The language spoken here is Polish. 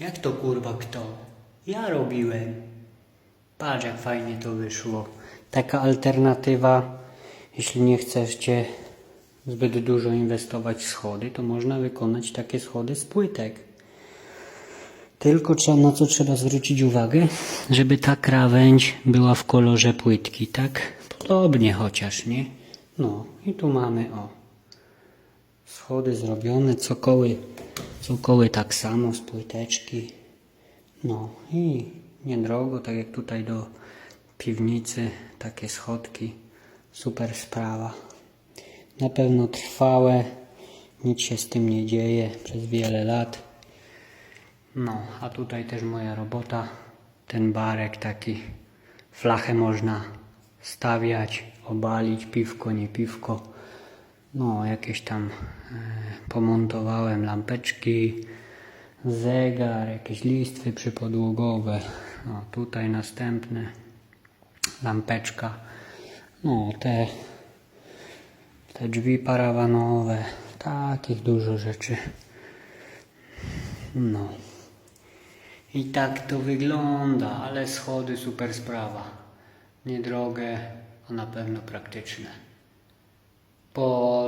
Jak to kurwa kto? Ja robiłem. Patrz jak fajnie to wyszło. Taka alternatywa, jeśli nie chcecie zbyt dużo inwestować w schody, to można wykonać takie schody z płytek. Tylko trzeba, na co trzeba zwrócić uwagę, żeby ta krawędź była w kolorze płytki, tak? Podobnie chociaż, nie? No i tu mamy, o, schody zrobione, cokoły, cokoły tak samo z płyteczki. No i niedrogo, tak jak tutaj do piwnicy, takie schodki, super sprawa. Na pewno trwałe, nic się z tym nie dzieje przez wiele lat. No, a tutaj też moja robota, ten barek taki, flachę można stawiać, obalić, piwko, nie piwko. No, jakieś tam e, pomontowałem lampeczki, zegar, jakieś listwy przypodłogowe. No, tutaj następne, lampeczka. No, te, te drzwi parawanowe, takich dużo rzeczy. No. I tak to wygląda, ale schody super sprawa. Niedrogie, a na pewno praktyczne. Pozdro.